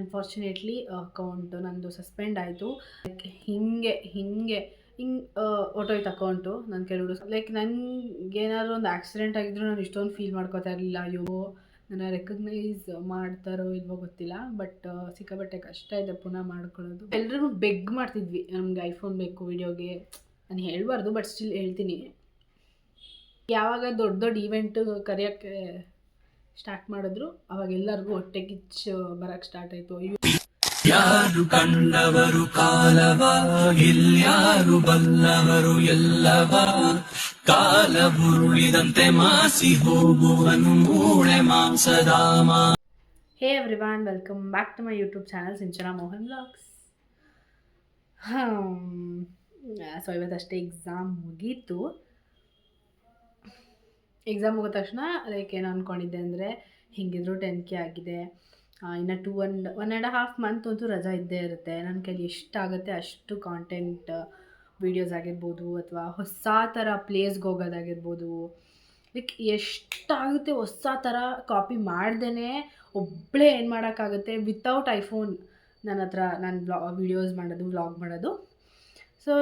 Unfortunately account ನಂದು suspend ಆಯಿತು. Like ಹೀಗೆ ಹೀಗೆ, ಹಿಂಗೆ ಹೊಟ್ಟೋಯ್ತು ಅಕೌಂಟು ನನ್ನ ಕೆಲವರು ಲೈಕ್ ನನಗೆ ಏನಾದ್ರು ಒಂದು ಆಕ್ಸಿಡೆಂಟ್ ಆಗಿದ್ರು ನಾನು ಇಷ್ಟೊಂದು ಫೀಲ್ ಮಾಡ್ಕೋತಾ ಇರಲಿಲ್ಲ. ಅಯ್ಯೋ, ನನ್ನ ರೆಕಗ್ನೈಸ್ ಮಾಡ್ತಾರೋ ಇಲ್ವೋ ಗೊತ್ತಿಲ್ಲ. ಬಟ್ ಸಿಕ್ಕಾಪಟ್ಟೆ ಕಷ್ಟ ಇದೆ ಪುನಃ ಮಾಡ್ಕೊಳ್ಳೋದು. ಎಲ್ಲರೂ ಬೆಗ್ ಮಾಡ್ತಿದ್ವಿ. ನಮಗೆ ಐಫೋನ್ ಬೇಕು ವಿಡಿಯೋಗೆ ನಾನು ಹೇಳಬಾರ್ದು ಬಟ್ ಸ್ಟಿಲ್ ಹೇಳ್ತೀನಿ. ಯಾವಾಗ ದೊಡ್ಡ ದೊಡ್ಡ ಈವೆಂಟು ಕರೆಯೋಕ್ಕೆ ಸ್ಟಾರ್ಟ್ ಮಾಡಿದ್ರು. ಅವಾಗ ಎಲ್ಲರಿಗೂ ಹೊಟ್ಟೆ ಕಿಚ್ಚು ಬರಕ್ಕೆ ಸ್ಟಾರ್ಟ್ ಆಯ್ತು. ಯಾರು ಕಂಡವರು ಕಾಲವ? ಇಲ್ಯಾರು ಬಲ್ಲವರು ಎಲ್ಲವ? ಕಾಲ ಬುರುಳಿದಂತೆ ಮಾಸಿ ಹೋಗುವನು ಮೂಳೆ ಮಾಂಸದಾಮ hey everyone welcome back to my YouTube channel Sinchana Mohan vlogs so ಇವತ್ತಷ್ಟೇ exam ಮುಗೀತು. ಎಕ್ಸಾಮ್ ಮುಗಿದ ತಕ್ಷಣ ಲೈಕ್ ಏನು ಅಂದ್ಕೊಂಡಿದ್ದೆ ಅಂದರೆ, ಹಿಂಗಿದ್ರು ಟೆನ್ ಕೆ ಆಗಿದೆ. ಇನ್ನು two and one and half month ಅಂತೂ ರಜಾ ಇದ್ದೇ ಇರುತ್ತೆ. ನನ್ನ ಕೈಲಿ ಎಷ್ಟಾಗುತ್ತೆ ಅಷ್ಟು ಕಾಂಟೆಂಟ್ ವೀಡಿಯೋಸ್ ಆಗಿರ್ಬೋದು ಅಥವಾ ಹೊಸ ಥರ ಪ್ಲೇಸ್ಗೆ ಹೋಗೋದಾಗಿರ್ಬೋದು. ಲೈಕ್ ಎಷ್ಟಾಗುತ್ತೆ ಹೊಸ ಥರ ಕಾಪಿ ಮಾಡ್ದೇ ಒಬ್ಬಳೇ ಏನು ಮಾಡೋಕ್ಕಾಗುತ್ತೆ ವಿತೌಟ್ ಐಫೋನ್ ನನ್ನ ಹತ್ರ ನಾನು ಬ್ಲಾ ವೀಡಿಯೋಸ್ ಮಾಡೋದು ವ್ಲಾಗ್ ಮಾಡೋದು. ಸೊ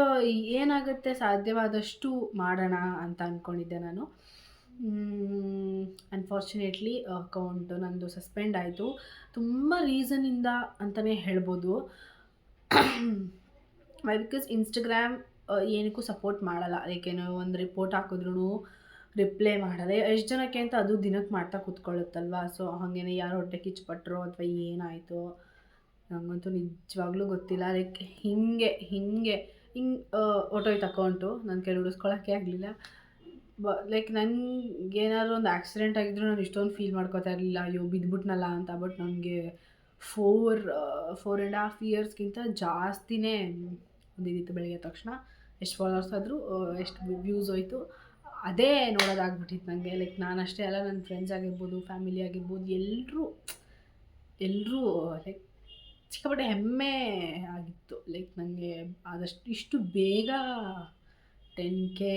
ಏನಾಗುತ್ತೆ ಸಾಧ್ಯವಾದಷ್ಟು ಮಾಡೋಣ ಅಂತ ಅಂದ್ಕೊಂಡಿದ್ದೆ ನಾನು. ಅನ್ಫಾರ್ಚುನೇಟ್ಲಿ ಅಕೌಂಟ್ ನಂದು ಸಸ್ಪೆಂಡ್ ಆಯಿತು. ತುಂಬ ರೀಸನಿಂದ ಅಂತಲೇ ಹೇಳ್ಬೋದು. ವೈ ಬಿಕಾಸ್ ಇನ್ಸ್ಟಾಗ್ರಾಮ್ ಏನಕ್ಕೂ ಸಪೋರ್ಟ್ ಮಾಡಲ್ಲ. ಲೈಕ್ ಏನೋ ಒಂದು ರಿಪೋರ್ಟ್ ಹಾಕಿದ್ರೂ ರಿಪ್ಲೈ ಮಾಡಲ್ಲ ಎಷ್ಟು ಜನಕ್ಕೆ ಅಂತ ಅದು ದಿನಕ್ಕೆ ಮಾಡ್ತಾ ಕೂತ್ಕೊಳ್ಳುತ್ತಲ್ವ? ಸೊ ಹಾಗೇನೆ ಯಾರು ಹೊಟ್ಟೆ ಕಿಚ್ಚುಪಟ್ರೋ ಅಥವಾ ಏನಾಯಿತು? ನನಗಂತೂ ನಿಜವಾಗ್ಲೂ ಗೊತ್ತಿಲ್ಲ. ಲೈಕ್ ಹೀಗೆ ಹೀಗೆ, ಹಿಂಗೆ ಹೊಟ್ಟೋಯ್ತು ಅಕೌಂಟು ನನ್ನ ಕೈ ಉಳಿಸ್ಕೊಳಕ್ಕೆ ಆಗಲಿಲ್ಲ. ಲೈಕ್ ನನಗೆ ಏನಾದರೂ ಒಂದು ಆಕ್ಸಿಡೆಂಟ್ ಆಗಿದ್ರು ನಾನು ಇಷ್ಟೊಂದು ಫೀಲ್ ಮಾಡ್ಕೋತಾ ಇರಲಿಲ್ಲ, ಅಯ್ಯೋ ಬಿದ್ದುಬಿಟ್ನಲ್ಲ ಅಂತ ಬಟ್ ನನಗೆ ಫೋರ್ ಫೋರ್ ಆ್ಯಂಡ್ ಹಾಫ್ ಇಯರ್ಸ್ಗಿಂತ ಜಾಸ್ತಿನೇ ಒಂದಿದ್ದಿತ್ತು ಬೆಳಗ್ಗೆ ತಕ್ಷಣ. ಎಷ್ಟು ಫಾಲೋವರ್ಸ್ ಆದರೂ ಎಷ್ಟು ವ್ಯೂಸ್ ಹೋಯಿತು. ಅದೇ ನೋಡೋದಾಗ್ಬಿಟ್ಟಿತ್ತು ನನಗೆ ಲೈಕ್ ನಾನು ಅಷ್ಟೇ ಅಲ್ಲ ನನ್ನ ಫ್ರೆಂಡ್ಸ್ ಆಗಿರ್ಬೋದು ಫ್ಯಾಮಿಲಿ ಆಗಿರ್ಬೋದು ಎಲ್ಲರೂ ಎಲ್ಲರೂ ಲೈಕ್ ಸಿಕ್ಕಾಪಟ್ಟೆ ಹೆಮ್ಮೆ ಆಗಿತ್ತು. ಲೈಕ್ ನನಗೆ ಆದಷ್ಟು, ಇಷ್ಟು ಬೇಗ ten K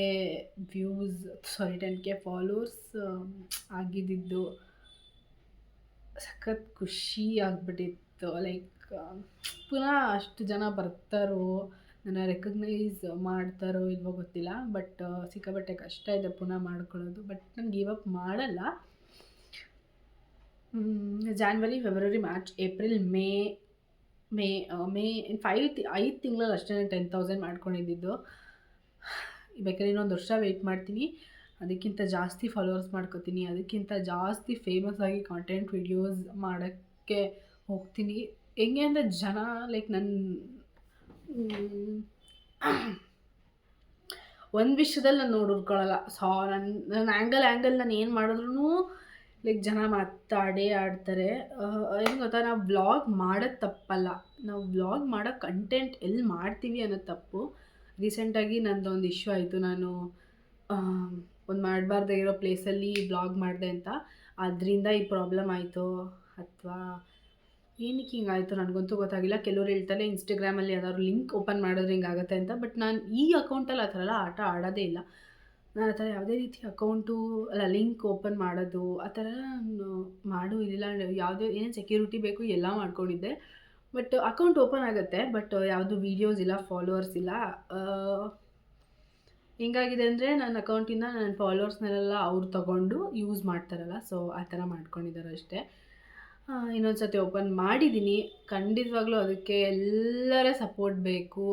views sorry ten K followers ಆಗಿದ್ದಿದ್ದು ಸಖತ್ ಖುಷಿ ಆಗಿಬಿಟ್ಟಿತ್ತು. ಲೈಕ್ ಪುನಃ ಅಷ್ಟು ಜನ ಬರ್ತಾರೋ, ನನ್ನ ರೆಕಗ್ನೈಸ್ ಮಾಡ್ತಾರೋ ಇಲ್ವೋ ಗೊತ್ತಿಲ್ಲ ಬಟ್ ಸಿಕ್ಕಾಬಟ್ಟೆ ಕಷ್ಟ ಇದೆ ಪುನಃ ಮಾಡ್ಕೊಳ್ಳೋದು. ಬಟ್ ನಾನು ಗಿವ್ ಅಪ್ ಮಾಡಲ್ಲ January February March April May May May five ಐದು ತಿಂಗಳಲ್ಲಿ ಅಷ್ಟೇ ಟೆನ್ ತೌಸಂಡ್ ಮಾಡ್ಕೊಂಡಿದ್ದಿದ್ದು ಬೇಕಾದ್ರೆ ಇನ್ನೊಂದು ವರ್ಷ ವೆಯ್ಟ್ ಮಾಡ್ತೀನಿ. ಅದಕ್ಕಿಂತ ಜಾಸ್ತಿ ಫಾಲೋವರ್ಸ್ ಮಾಡ್ಕೋತೀನಿ. ಅದಕ್ಕಿಂತ ಜಾಸ್ತಿ ಫೇಮಸ್ ಆಗಿ ಕಾಂಟೆಂಟ್ ವಿಡಿಯೋಸ್ ಮಾಡೋಕ್ಕೆ ಹೋಗ್ತೀನಿ. ಹೆಂಗೆ ಅಂದರೆ ಜನ ಲೈಕ್ ನನ್ನ ಒಂದು ವಿಷಯದಲ್ಲಿ ನಾನು ನೋಡಿ ಹುಡ್ಕೊಳ್ಳಲ್ಲ ಸಾ ನನ್ನ ನನ್ನ ಆ್ಯಂಗಲ್ ಆ್ಯಂಗಲ್ ನಾನು ಏನು ಮಾಡಿದ್ರು ಲೈಕ್ ಜನ ಮಾತಾಡೇ ಆಡ್ತಾರೆ. ಏನು ಗೊತ್ತಾ, ನಾವು ಬ್ಲಾಗ್ ಮಾಡೋದು ತಪ್ಪಲ್ಲ. ನಾವು ವ್ಲಾಗ್ ಮಾಡೋ ಕಂಟೆಂಟ್ ಎಲ್ಲಿ ಮಾಡ್ತೀವಿ ಅನ್ನೋದು ತಪ್ಪು. ರೀಸೆಂಟಾಗಿ ನಂದು ಒಂದು ಇಶ್ಯೂ ಆಯಿತು. ನಾನು ಒಂದು ಮಾಡಬಾರ್ದೇ ಇರೋ ಪ್ಲೇಸಲ್ಲಿ ಬ್ಲಾಗ್ ಮಾಡಿದೆ ಅಂತ. ಅದರಿಂದ ಈ ಪ್ರಾಬ್ಲಮ್ ಆಯಿತು. ಅಥವಾ, ಏನಕ್ಕೆ ಹಿಂಗಾಯಿತು ನನಗಂತೂ ಗೊತ್ತಾಗಿಲ್ಲ. ಕೆಲವ್ರು ಹೇಳ್ತಾರೆ ಇನ್ಸ್ಟಾಗ್ರಾಮಲ್ಲಿ ಯಾವ್ದಾದ್ರು ಲಿಂಕ್ ಓಪನ್ ಮಾಡಿದ್ರೆ ಹಿಂಗಾಗುತ್ತೆ ಅಂತ. ಬಟ್ ನಾನು ಈ ಅಕೌಂಟಲ್ಲಿ ಆ ಥರ ಎಲ್ಲ ಆಟ ಆಡೋದೇ ಇಲ್ಲ. ನಾನು ಆ ಥರ ಯಾವುದೇ ರೀತಿ ಅಕೌಂಟು ಅಲ್ಲ ಲಿಂಕ್ ಓಪನ್ ಮಾಡೋದು, ಆ ಥರ ನಾನು ಮಾಡೂ ಇರಲಿಲ್ಲ ಯಾವುದೇ, ಏನೇನು ಸೆಕ್ಯೂರಿಟಿ ಬೇಕು ಎಲ್ಲ ಮಾಡ್ಕೊಂಡಿದ್ದೆ. ಬಟ್ ಅಕೌಂಟ್ ಓಪನ್ ಆಗುತ್ತೆ ಬಟ್ ಯಾವುದು ವೀಡಿಯೋಸ್ ಇಲ್ಲ ಫಾಲೋವರ್ಸ್ ಇಲ್ಲ ಹೆಂಗಾಗಿದೆ ಅಂದರೆ ನನ್ನ ಅಕೌಂಟಿಂದ ನನ್ನ ಫಾಲೋವರ್ಸ್ನೆಲ್ಲ ಅವ್ರು ತಗೊಂಡು ಯೂಸ್ ಮಾಡ್ತಾರಲ್ಲ ಸೊ ಆ ಥರ ಮಾಡ್ಕೊಂಡಿದ್ದಾರೆ ಅಷ್ಟೇ. ಇನ್ನೊಂದು ಸತಿ ಓಪನ್ ಮಾಡಿದ್ದೀನಿ ಖಂಡಿತವಾಗ್ಲೂ ಅದಕ್ಕೆ ಎಲ್ಲರ ಸಪೋರ್ಟ್ ಬೇಕು.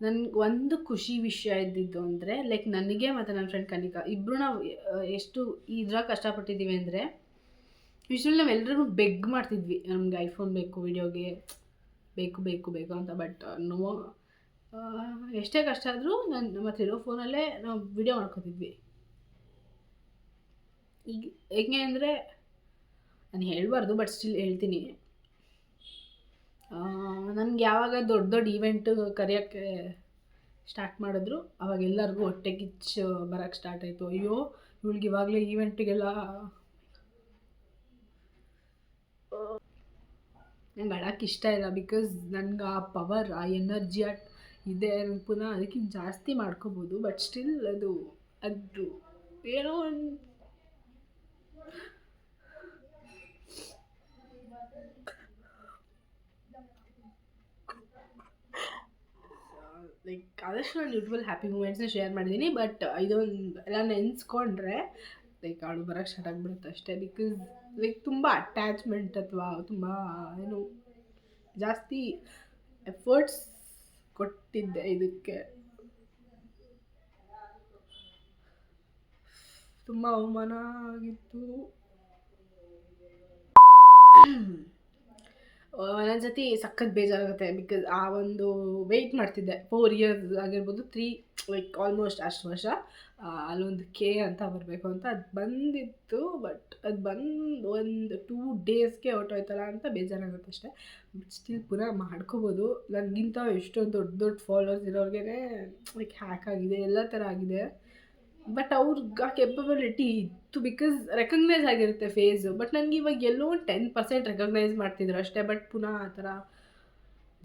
ನನ್ಗೆ ಒಂದು ಖುಷಿ ವಿಷಯ ಇದ್ದಿದ್ದು ಅಂದರೆ ಲೈಕ್ ನನಗೆ ಮತ್ತು ನನ್ನ ಫ್ರೆಂಡ್ ಕನಿಕಾ ಇಬ್ಬರು ನಾವು ಎಷ್ಟು ಇದ್ರಾಗ ಕಷ್ಟಪಟ್ಟಿದ್ದೀವಿ ಅಂದರೆ ಯೂಶ್ವಲಿ ಎಲ್ಲರೂ ಬೆಗ್ ಮಾಡ್ತಿದ್ವಿ. ನಮಗೆ ಐಫೋನ್ ಬೇಕು ವಿಡಿಯೋಗೆ ಬೇಕು ಬೇಕು ಬೇಕು ಅಂತ. ಬಟ್ ನೋ ಎಷ್ಟೇ ಕಷ್ಟ ಆದರೂ ನಾನು ಮತ್ತೆ ಇರೋ ಫೋನಲ್ಲೇ ನಾವು ವಿಡಿಯೋ ಮಾಡ್ಕೋತಿದ್ವಿ. ಈಗ ಹೆಂಗೆ ಅಂದರೆ ನಾನು ಹೇಳಬಾರ್ದು ಬಟ್ ಸ್ಟಿಲ್ ಹೇಳ್ತೀನಿ. ನನಗೆ ಯಾವಾಗ ದೊಡ್ಡ ದೊಡ್ಡ ಈವೆಂಟು ಕರೆಯೋಕ್ಕೆ ಸ್ಟಾರ್ಟ್ ಮಾಡಿದ್ರು, ಅವಾಗ ಎಲ್ಲರಿಗೂ ಹೊಟ್ಟೆ ಕಿಚ್ಚು ಬರೋಕ್ಕೆ ಸ್ಟಾರ್ಟ್ ಆಯಿತು. ಅಯ್ಯೋ, ಇವಳಿಗೆ ಇವಾಗಲೇ ಈವೆಂಟಿಗೆಲ್ಲ ನಂಗೆ ಅಡಕ್ಕೆ ಇಷ್ಟ ಇಲ್ಲ ಬಿಕಾಸ್ ನನಗೆ ಆ ಪವರ್ ಆ ಎನರ್ಜಿ ಆ ಇದೆ ಪುನಃ ಅದಕ್ಕಿಂತ ಜಾಸ್ತಿ ಮಾಡ್ಕೋಬೋದು. ಬಟ್ ಸ್ಟಿಲ್ ಅದು ಅದು ಏನೋ ಒಂದು ಲೈಕ್ ಆದಷ್ಟು ನಾನು ಯೂಟ್ಯೂಬಲ್ಲಿ ಹ್ಯಾಪಿ ಮೂಮೆಂಟ್ಸ್ನ ಶೇರ್ ಮಾಡಿದ್ದೀನಿ ಬಟ್ ಇದೊಂದು ಎಲ್ಲ ನೆನೆಸ್ಕೊಂಡ್ರೆ ಲೈಕ್ ಅವಳು ಬರೋಕ್ಕೆ ಸ್ಟಾರ್ಟ್ ಆಗಿಬಿಡುತ್ತೆ ಅಷ್ಟೇ ಬಿಕಾಸ್ ಲೈಕ್ ತುಂಬ ಅಟ್ಯಾಚ್ಮೆಂಟ್ ಅಥವಾ ತುಂಬ ಏನು ಜಾಸ್ತಿ ಎಫರ್ಟ್ಸ್ ಕೊಟ್ಟಿದ್ದೆ ಇದಕ್ಕೆ. ತುಂಬ ಅವಮಾನ ಆಗಿತ್ತು. ಒಂದೊಂದು ಸತಿ ಸಖತ್ ಬೇಜಾರಾಗುತ್ತೆ ಬಿಕಾಸ್ ಆ ಒಂದು ವೆಯ್ಟ್ ಮಾಡ್ತಿದ್ದೆ. ಫೋರ್ ಇಯರ್ಸ್ ಆಗಿರ್ಬೋದು ತ್ರೀ ಲೈಕ್ ಆಲ್ಮೋಸ್ಟ್ ಅಷ್ಟು ವರ್ಷ ಅಲ್ಲೊಂದು ಕೆ ಅಂತ ಬರಬೇಕು ಅಂತ ಅದು ಬಂದಿತ್ತು ಬಟ್ ಅದು ಬಂದು ಒಂದು ಟೂ ಡೇಸ್ಗೆ ಹೊರ್ಟೋಯ್ತಲ್ಲ ಅಂತ ಬೇಜಾರಾಗುತ್ತೆ ಅಷ್ಟೇ. ಬಟ್ ಸ್ಟಿಲ್ ಪುನಃ ಮಾಡ್ಕೋಬೋದು. ನನಗಿಂತ ಎಷ್ಟೊಂದು ದೊಡ್ಡ ದೊಡ್ಡ ಫಾಲೋವರ್ಸ್ ಇರೋರಿಗೆ ಲೈಕ್ ಹ್ಯಾಕ್ ಆಗಿದೆ, ಎಲ್ಲ ಥರ ಆಗಿದೆ. ಬಟ್ ಅವ್ರಿಗೆ ಆ ಕೆಪಬಿಲಿಟಿ ಇತ್ತು ಬಿಕಾಸ್ ರೆಕಗ್ನೈಸ್ ಆಗಿರುತ್ತೆ ಫೇಸ್ ಬಟ್ ನನಗೆ ಇವಾಗ ಎಲ್ಲೋ ಒಂದು ಟೆನ್ ಪರ್ಸೆಂಟ್ ರೆಕಗ್ನೈಸ್ ಮಾಡ್ತಿದ್ರು ಅಷ್ಟೇ. ಬಟ್ ಪುನಃ ಆ ಥರ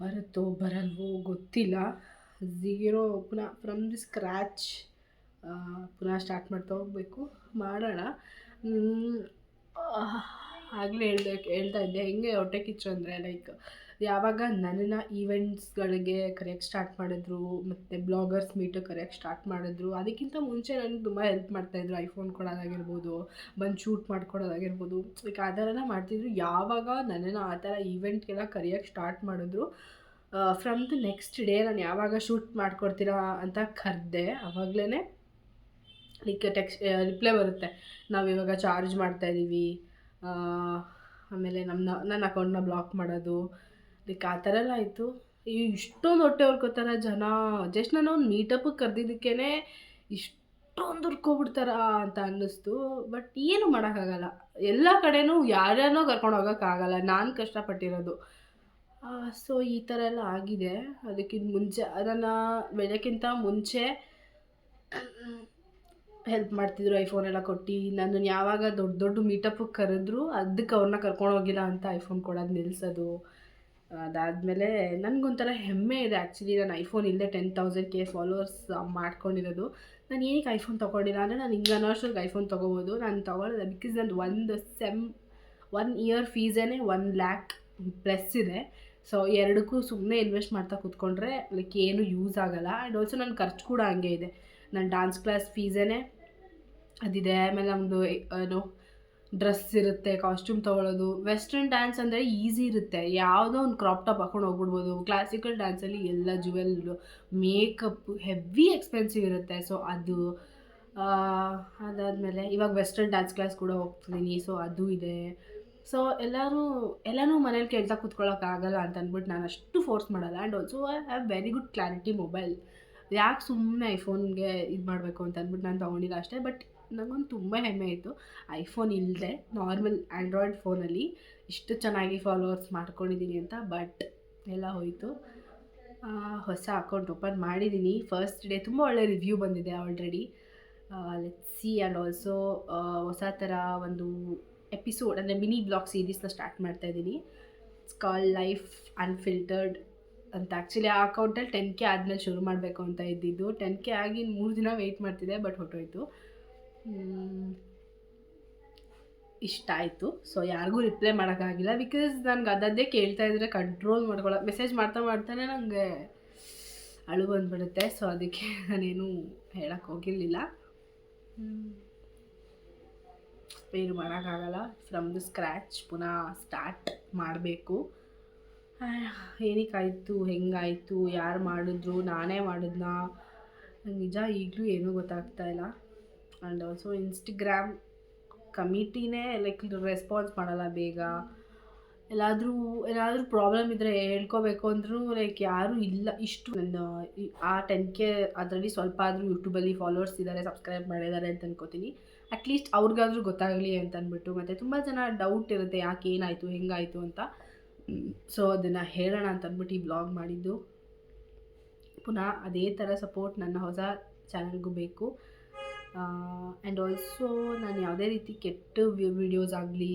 ಬರುತ್ತೋ ಬರಲ್ವೋ ಗೊತ್ತಿಲ್ಲ. ಝೀರೋ ಪುನಃ ಫ್ರಮ್ ದಿ ಸ್ಕ್ರ್ಯಾಚ್ ಪುನಃ ಸ್ಟಾರ್ಟ್ ಮಾಡ್ತಾ ಹೋಗಬೇಕು. ಮಾಡೋಣ. ಆಗಲೇ ಹೇಳ್ದೆ, ಹೇಳ್ತಾ ಇದ್ದೆ. ಹೆಂಗೆ ಹೊಟ್ಟೆ ಕಿಚ್ಚು ಅಂದರೆ ಲೈಕ್ ಯಾವಾಗ ನನ್ನನ್ನು ಈವೆಂಟ್ಸ್ಗಳಿಗೆ ಕರೆಯೋಕ್ಕೆ ಸ್ಟಾರ್ಟ್ ಮಾಡಿದ್ರು, ಮತ್ತು ಬ್ಲಾಗರ್ಸ್ ಮೀಟ್ ಕರೆಯೋಕ್ಕೆ ಸ್ಟಾರ್ಟ್ ಮಾಡಿದ್ರು, ಅದಕ್ಕಿಂತ ಮುಂಚೆ ನನಗೆ ತುಂಬ ಹೆಲ್ಪ್ ಮಾಡ್ತಾಯಿದ್ರು ಐಫೋನ್ ಕೊಡೋದಾಗಿರ್ಬೋದು, ಬಂದು ಶೂಟ್ ಮಾಡ್ಕೊಡೋದಾಗಿರ್ಬೋದು. ಲೈಕ್ ಆ ಥರ ಎಲ್ಲ ಮಾಡ್ತಿದ್ರು. ಯಾವಾಗ ನನ್ನನ್ನು ಆ ಥರ ಈವೆಂಟ್ಗೆಲ್ಲ ಕರೆಯೋಕ್ಕೆ ಸ್ಟಾರ್ಟ್ ಮಾಡಿದ್ರು ಫ್ರಮ್ ದ ನೆಕ್ಸ್ಟ್ ಡೇ ನಾನು ಯಾವಾಗ ಶೂಟ್ ಮಾಡ್ಕೊಡ್ತೀರಾ ಅಂತ ಕರೆದೆ. ಆವಾಗಲೇ ಲೈಕ್ ಟೆಕ್ಸ್ಟ್ ರಿಪ್ಲೈ ಬರುತ್ತೆ. ನಾವು ಇವಾಗ ಚಾರ್ಜ್ ಮಾಡ್ತಾಯಿದ್ದೀವಿ ಆಮೇಲೆ ನಮ್ಮ ನನ್ನ ಅಕೌಂಟ್ನ ಬ್ಲಾಕ್ ಮಾಡೋದು. ಲೈಕ್ ಆ ಥರ ಎಲ್ಲ ಆಯಿತು. ಇಷ್ಟೊಂದು ಹೊಟ್ಟೆ ಹೊರ್ಕೋತಾರೆ ಜನ. ಜಸ್ಟ್ ನಾನು ಒಂದು ಮೀಟಪ್ಪಿಗೆ ಕರೆದಿದ್ದಕ್ಕೇ ಇಷ್ಟೊಂದು ಹುರ್ಕೊಬಿಡ್ತಾರ ಅಂತ ಅನ್ನಿಸ್ತು. ಬಟ್ ಏನು ಮಾಡೋಕ್ಕಾಗಲ್ಲ. ಎಲ್ಲ ಕಡೆನೂ ಯಾರ್ಯಾರೋ ಕರ್ಕೊಂಡು ಹೋಗೋಕ್ಕಾಗಲ್ಲ. ನಾನು ಕಷ್ಟಪಟ್ಟಿರೋದು. ಸೊ ಈ ಥರ ಎಲ್ಲ ಆಗಿದೆ. ಅದಕ್ಕಿಂತ ಮುಂಚೆ ಅದನ್ನು ಬೆಳಕ್ಕಿಂತ ಮುಂಚೆ ಹೆಲ್ಪ್ ಮಾಡ್ತಿದ್ರು ಐಫೋನ್ ಎಲ್ಲ ಕೊಟ್ಟು. ನನ್ನನ್ನು ಯಾವಾಗ ದೊಡ್ಡ ದೊಡ್ಡ ಮೀಟಪ್ಪಿಗೆ ಕರೆದ್ರು ಅದಕ್ಕೆ ಅವ್ರನ್ನ ಕರ್ಕೊಂಡು ಹೋಗಿಲ್ಲ ಅಂತ ಐಫೋನ್ ಕೊಡೋದು ನಿಲ್ಲಿಸೋದು ಅದಾದಮೇಲೆ ನನಗೊಂಥರ ಹೆಮ್ಮೆ ಇದೆ ಆ್ಯಕ್ಚುಲಿ ನಾನು ಐಫೋನ್ ಇಲ್ಲದೆ ಟೆನ್ ತೌಸಂಡ್ ಕೆ ಫಾಲೋವರ್ಸ್ ಮಾಡ್ಕೊಂಡಿರೋದು. ನಾನು ಏನಕ್ಕೆ ಐಫೋನ್ ತೊಗೊಂಡಿಲ್ಲ ಅಂದರೆ ನಾನು ಹಿಂಗೆ ಅನ್ನೋಷ್ಟೊರ್ಗೆ ಐಫೋನ್ ತೊಗೋಬೋದು. ನಾನು ತೊಗೊಳ್ಳೋದು ಬಿಕಾಸ್ ನಂದು ಒಂದು ಸೆಮ್ ಒನ್ ಇಯರ್ ಫೀಸೇ ಒನ್ ಲ್ಯಾಕ್ ಪ್ಲಸ್ ಇದೆ. ಸೊ ಎರಡಕ್ಕೂ ಸುಮ್ಮನೆ ಇನ್ವೆಸ್ಟ್ ಮಾಡ್ತಾ ಕೂತ್ಕೊಂಡ್ರೆ ಲೈಕ್ ಏನು ಯೂಸ್ ಆಗೋಲ್ಲ. ಆ್ಯಂಡ್ ಆಲ್ಸೋ ನನ್ನ ಖರ್ಚು ಕೂಡ ಹಂಗೆ ಇದೆ. ನನ್ನ ಡಾನ್ಸ್ ಕ್ಲಾಸ್ ಫೀಸೇ ಅದಿದೆ. ಆಮೇಲೆ ನಮ್ಮದು ಏನು ಡ್ರೆಸ್ ಇರುತ್ತೆ ಕಾಸ್ಟ್ಯೂಮ್ ತೊಗೊಳೋದು ವೆಸ್ಟರ್ನ್ ಡ್ಯಾನ್ಸ್ ಅಂದರೆ ಈಸಿ ಇರುತ್ತೆ. ಯಾವುದೋ ಒಂದು ಕ್ರಾಪ್ ಟಾಪ್ ಹಾಕೊಂಡು ಹೋಗ್ಬಿಡ್ಬೋದು. ಕ್ಲಾಸಿಕಲ್ ಡ್ಯಾನ್ಸಲ್ಲಿ ಎಲ್ಲ ಜುವೆಲ್ ಮೇಕಪ್ ಹೆವಿ ಎಕ್ಸ್ಪೆನ್ಸಿವ್ ಇರುತ್ತೆ. ಸೊ ಅದು ಅದಾದಮೇಲೆ ಇವಾಗ ವೆಸ್ಟರ್ನ್ ಡ್ಯಾನ್ಸ್ ಕ್ಲಾಸ್ ಕೂಡ ಹೋಗ್ತಿದ್ದೀನಿ ಸೊ ಅದು ಇದೆ. ಸೊ ಎಲ್ಲರೂ ಎಲ್ಲರೂ ಮನೇಲಿ ಕೇಳ್ತಾ ಕೂತ್ಕೊಳ್ಳೋಕ್ಕಾಗಲ್ಲ ಅಂತ ಅಂದ್ಬಿಟ್ಟು ನಾನು ಅಷ್ಟು ಫೋರ್ಸ್ ಮಾಡಲ್ಲ. And also I have very good clarity mobile ಯಾಕೆ ಸುಮ್ಮನೆ ಐಫೋನ್ಗೆ ಇದು ಮಾಡಬೇಕು ಅಂತ ಅಂದ್ಬಿಟ್ಟು ನಾನು ತೊಗೊಂಡಿಲ್ಲ ಅಷ್ಟೇ ಬಟ್ ನನಗೊಂದು ತುಂಬ ಹೆಮ್ಮೆ ಇತ್ತು. ಐಫೋನ್ ಇಲ್ಲದೆ ನಾರ್ಮಲ್ ಆ್ಯಂಡ್ರಾಯ್ಡ್ ಫೋನಲ್ಲಿ ಇಷ್ಟು ಚೆನ್ನಾಗಿ ಫಾಲೋವರ್ಸ್ ಮಾಡ್ಕೊಂಡಿದ್ದೀನಿ ಅಂತ ಬಟ್ ಎಲ್ಲ ಹೋಯಿತು. ಹೊಸ ಅಕೌಂಟ್ ಓಪನ್ ಮಾಡಿದ್ದೀನಿ ಫಸ್ಟ್ ಡೇ ತುಂಬ ಒಳ್ಳೆ ರಿವ್ಯೂ ಬಂದಿದೆ already let see and also ಹೊಸ ಥರ ಒಂದು ಎಪಿಸೋಡ್ ಅಂದರೆ ಮಿನಿ ಬ್ಲಾಗ್ ಸೀರೀಸ್ನ ಸ್ಟಾರ್ಟ್ ಮಾಡ್ತಾ ಇದ್ದೀನಿ ಇಟ್ಸ್ ಕಾಲ್ ಲೈಫ್ ಅನ್ಫಿಲ್ಟರ್ಡ್ ಅಂತ. ಆ್ಯಕ್ಚುಲಿ ಆ ಅಕೌಂಟಲ್ಲಿ ಟೆನ್ ಕೆ ಆದಮೇಲೆ ಶುರು ಮಾಡಬೇಕು ಅಂತ ಇದ್ದಿದ್ದು. ಟೆನ್ ಕೆ ಆಗಿ ಮೂರು ದಿನ ವೆಯ್ಟ್ ಮಾಡ್ತಿದ್ದೆ ಬಟ್ ಹೊಟ್ಟೋಯ್ತು ಇಷ್ಟ ಆಯಿತು. ಸೊ ಯಾರಿಗೂ ರಿಪ್ಲೈ ಮಾಡೋಕ್ಕಾಗಿಲ್ಲ. ಬಿಕಾಸ್ ನನಗೆ ಅದದ್ದೇ ಕೇಳ್ತಾ ಇದ್ರೆ ಕಂಟ್ರೋಲ್ ಮಾಡ್ಕೊಳ್ಳೋ ಮೆಸೇಜ್ ಮಾಡ್ತಾ ಮಾಡ್ತಾನೆ ನನಗೆ ಅಳು ಬಂದುಬಿಡುತ್ತೆ. ಸೊ ಅದಕ್ಕೆ ನಾನೇನು ಹೇಳಕ್ಕೆ ಹೋಗಿರಲಿಲ್ಲ. ಏನು ಮಾಡೋಕ್ಕಾಗಲ್ಲ. ಫ್ರಮ್ ದ ಸ್ಕ್ರ್ಯಾಚ್ ಪುನಃ ಸ್ಟಾರ್ಟ್ ಮಾಡಬೇಕು. ಏನಕ್ಕಾಯಿತು, ಹೆಂಗಾಯಿತು, ಯಾರು ಮಾಡಿದ್ರು, ನಾನೇ ಮಾಡಿದ್ನಾ? ನಿಜ ಈಗಲೂ ಏನೂ ಗೊತ್ತಾಗ್ತಾ ಇಲ್ಲ. ಆ್ಯಂಡ್ ಆಲ್ಸೋ ಇನ್ಸ್ಟಾಗ್ರಾಮ್ ಕಮಿಟಿನೇ ಲೈಕ್ ರೆಸ್ಪಾನ್ಸ್ ಮಾಡಲ್ಲ ಬೇಗ. ಎಲ್ಲಾದರೂ ಏನಾದರೂ ಪ್ರಾಬ್ಲಮ್ ಇದ್ದರೆ ಹೇಳ್ಕೋಬೇಕು ಅಂದ್ರೂ ಲೈಕ್ ಯಾರೂ ಇಲ್ಲ, ಇಷ್ಟು ನನ್ನ ಆ ಟೆನ್ ಕೆ ಅದರಲ್ಲಿ ಸ್ವಲ್ಪ ಆದರೂ ಯೂಟ್ಯೂಬಲ್ಲಿ ಫಾಲೋವರ್ಸ್ ಇದ್ದಾರೆ ಸಬ್ಸ್ಕ್ರೈಬ್ ಮಾಡಿದ್ದಾರೆ ಅಂತ ಅನ್ಕೋತೀನಿ. ಅಟ್ಲೀಸ್ಟ್ ಅವ್ರಿಗಾದ್ರೂ ಗೊತ್ತಾಗಲಿ ಅಂತ ಅಂದ್ಬಿಟ್ಟು ಮತ್ತು ತುಂಬ ಜನ ಡೌಟ್ ಇರುತ್ತೆ, ಯಾಕೆ ಏನಾಯಿತು, ಹೆಂಗಾಯಿತು ಅಂತ. ಸೊ ಅದನ್ನು ಹೇಳೋಣ ಅಂತ ಅಂದ್ಬಿಟ್ಟು ಈ ಬ್ಲಾಗ್ ಮಾಡಿದ್ದು. ಪುನಃ ಅದೇ ಥರ ಸಪೋರ್ಟ್ ನನ್ನ ಹೊಸ ಚಾನಲ್ಗೂ ಬೇಕು. ಆ್ಯಂಡ್ ಆಲ್ಸೋ ನಾನು ಯಾವುದೇ ರೀತಿ ಕೆಟ್ಟ ವಿಡಿಯೋಸ್ ಆಗಲಿ,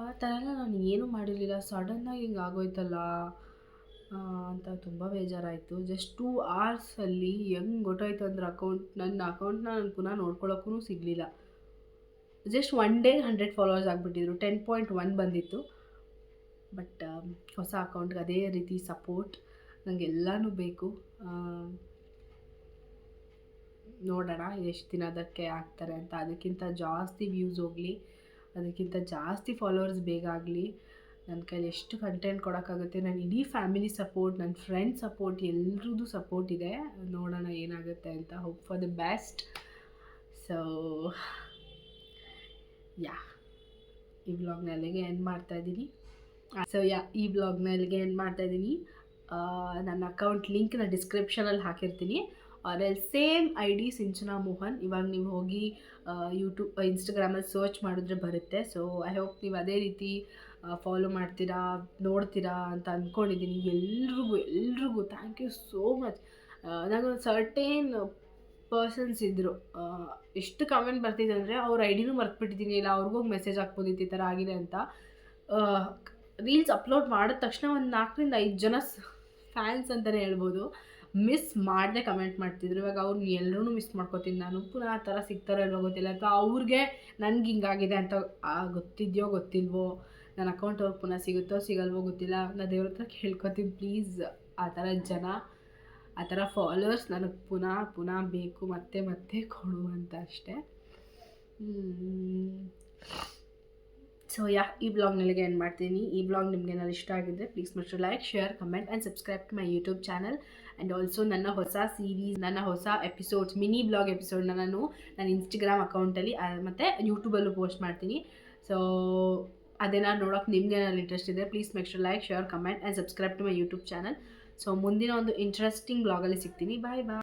ಆ ಥರ ಎಲ್ಲ ನಾನು ಏನೂ ಮಾಡಿರಲಿಲ್ಲ. ಸಡನ್ನಾಗಿ ಹಿಂಗೆ ಆಗೋಯ್ತಲ್ಲ. ಅಂತ ತುಂಬ ಬೇಜಾರಾಯಿತು. ಜಸ್ಟ್ ಟೂ ಅವರ್ಸಲ್ಲಿ ಹೆಂಗೆ ಗೊತ್ತಾಯ್ತು ಅಂದ್ರೆ ಅಕೌಂಟ್ ನನ್ನ ಅಕೌಂಟ್ನ ನಾನು ಪುನಃ ನೋಡ್ಕೊಳ್ಳೋಕ್ಕೂ ಸಿಗಲಿಲ್ಲ. Just one day hundred followers ಆಗಿಬಿಟ್ಟಿದ್ರು. Ten point one ಬಂದಿತ್ತು. ಬಟ್ ಹೊಸ ಅಕೌಂಟ್ಗೆ ಅದೇ ರೀತಿ ಸಪೋರ್ಟ್ ನನಗೆ ಎಲ್ಲನೂ ಬೇಕು. ನೋಡೋಣ ಎಷ್ಟು ದಿನ ಅದಕ್ಕೆ ಆಗ್ತಾರೆ ಅಂತ. ಅದಕ್ಕಿಂತ ಜಾಸ್ತಿ ವ್ಯೂಸ್ ಹೋಗಲಿ, ಅದಕ್ಕಿಂತ ಜಾಸ್ತಿ ಫಾಲೋವರ್ಸ್ ಬೇಗ ಆಗಲಿ ನನ್ನ ಕೈಲಿ ಎಷ್ಟು ಕಂಟೆಂಟ್ ಕೊಡೋಕ್ಕಾಗುತ್ತೆ. ನನ್ನ ಇಡೀ ಫ್ಯಾಮಿಲಿ ಸಪೋರ್ಟ್ ನನ್ನ ಫ್ರೆಂಡ್ ಸಪೋರ್ಟ್ ಎಲ್ರದ್ದು ಸಪೋರ್ಟ್ ಇದೆ. ನೋಡೋಣ ಏನಾಗುತ್ತೆ ಅಂತ. Hope for the best so yeah ಈ ಬ್ಲಾಗ್ನ ಅಲ್ಲಿಗೆ ಎಂಡ್ ಮಾಡ್ತಾ ಇದ್ದೀನಿ. ಸೊ ಯಾ ಈ ಬ್ಲಾಗ್ನ ಇಲ್ಲಿಗೆ ಏನು ಮಾಡ್ತಾ ಇದ್ದೀನಿ. ನನ್ನ ಅಕೌಂಟ್ ಲಿಂಕ್ನ ಡಿಸ್ಕ್ರಿಪ್ಷನಲ್ಲಿ ಹಾಕಿರ್ತೀನಿ. Or same I D Sinchana Mohan. ಇವಾಗ ನೀವು ಹೋಗಿ ಯೂಟ್ಯೂಬ್ ಇನ್ಸ್ಟಾಗ್ರಾಮಲ್ಲಿ ಸರ್ಚ್ ಮಾಡಿದ್ರೆ ಬರುತ್ತೆ. ಸೊ ಐ ಹೋಪ್ ನೀವು ಅದೇ ರೀತಿ ಫಾಲೋ ಮಾಡ್ತೀರಾ, ನೋಡ್ತೀರಾ ಅಂತ ಅಂದ್ಕೊಂಡಿದ್ದೀನಿ ಎಲ್ರಿಗೂ ಎಲ್ರಿಗೂ ಥ್ಯಾಂಕ್ ಯು ಸೋ ಮಚ್ ನನಗೊಂದು ಸರ್ಟೇನ್ ಪರ್ಸನ್ಸ್ ಇದ್ದರು ಎಷ್ಟು ಕಮೆಂಟ್ ಬರ್ತಿದೆ ಅಂದರೆ ಅವ್ರ ಡಿನೂ ಮರ್ತ್ಬಿಟ್ಟಿದ್ದೀನಿ. ಇಲ್ಲ, ಅವ್ರಿಗೋಗಿ ಮೆಸೇಜ್ ಹಾಕ್ಬೋದಿತ್ತು ಈ ಥರ ಆಗಿದೆ ಅಂತ. ರೀಲ್ಸ್ ಅಪ್ಲೋಡ್ ಮಾಡಿದ ತಕ್ಷಣ ಒಂದು ನಾಲ್ಕರಿಂದ ಐದು ಜನ ಫ್ಯಾನ್ಸ್ ಅಂತಲೇ ಹೇಳ್ಬೋದು. ಮಿಸ್ ಮಾಡದೆ ಕಮೆಂಟ್ ಮಾಡ್ತಿದ್ರು. ಇವಾಗ ಅವ್ರನ್ನ ಎಲ್ಲರೂ ಮಿಸ್ ಮಾಡ್ಕೋತೀನಿ ನಾನು. ಪುನಃ ಆ ಥರ ಸಿಗ್ತಾರೋ ಇಲ್ವೋ ಗೊತ್ತಿಲ್ಲ. ಅಥವಾ ಅವ್ರಿಗೆ ನನಗೆ ಹಿಂಗಾಗಿದೆ ಅಂತ ಗೊತ್ತಿದೆಯೋ ಗೊತ್ತಿಲ್ವೋ, ನನ್ನ ಅಕೌಂಟ್ ಅವ್ರಿಗೆ ಪುನಃ ಸಿಗುತ್ತೋ ಸಿಗಲ್ವೋ ಗೊತ್ತಿಲ್ಲ. ನಾನು ದೇವ್ರ ಹತ್ರ ಕೇಳ್ಕೊತೀನಿ ಪ್ಲೀಸ್ ಆ ಥರ ಜನ, ಆ ಥರ ಫಾಲೋವರ್ಸ್ ನನಗೆ ಪುನಃ ಪುನಃ ಬೇಕು. ಮತ್ತೆ ಮತ್ತೆ ಕೊಡು ಅಂತ ಅಷ್ಟೇ. ಸೊ ಯಾ ಈ ಬ್ಲಾಗ್ ಬ್ಲಾಗ್ನಲ್ಲಿಗೆ ಏನು ಮಾಡ್ತೀನಿ? ಈ ಬ್ಲಾಗ್ ನಿಮ್ಗೆ ಏನಾದ್ರು ಇಷ್ಟ ಆಗಿದ್ದರೆ please must like share comment and subscribe to my YouTube channel and also ನನ್ನ ಹೊಸ ಸೀರೀಸ್ ನನ್ನ ಹೊಸ ಎಪಿಸೋಡ್ಸ್ ಮಿನಿ ಬ್ಲಾಗ್ ಎಪಿಸೋಡ್ನ ನಾನು ನನ್ನ ಇನ್ಸ್ಟಾಗ್ರಾಮ್ ಅಕೌಂಟಲ್ಲಿ ಮತ್ತು ಯೂಟ್ಯೂಬಲ್ಲೂ ಪೋಸ್ಟ್ ಮಾಡ್ತೀನಿ. ಸೊ ಅದೇನಾದ್ರು ನೋಡೋಕೆ ನಿಮ್ಗೆ ಏನಾದ್ರು ಇಂಟ್ರೆಸ್ಟ್ ಇದೆ please make like share comment and subscribe to my YouTube channel so ಮುಂದಿನ ಒಂದು ಇಂಟ್ರೆಸ್ಟಿಂಗ್ ಬ್ಲಾಗಲ್ಲಿ ಸಿಗ್ತೀನಿ. ಬಾಯ್ ಬಾಯ್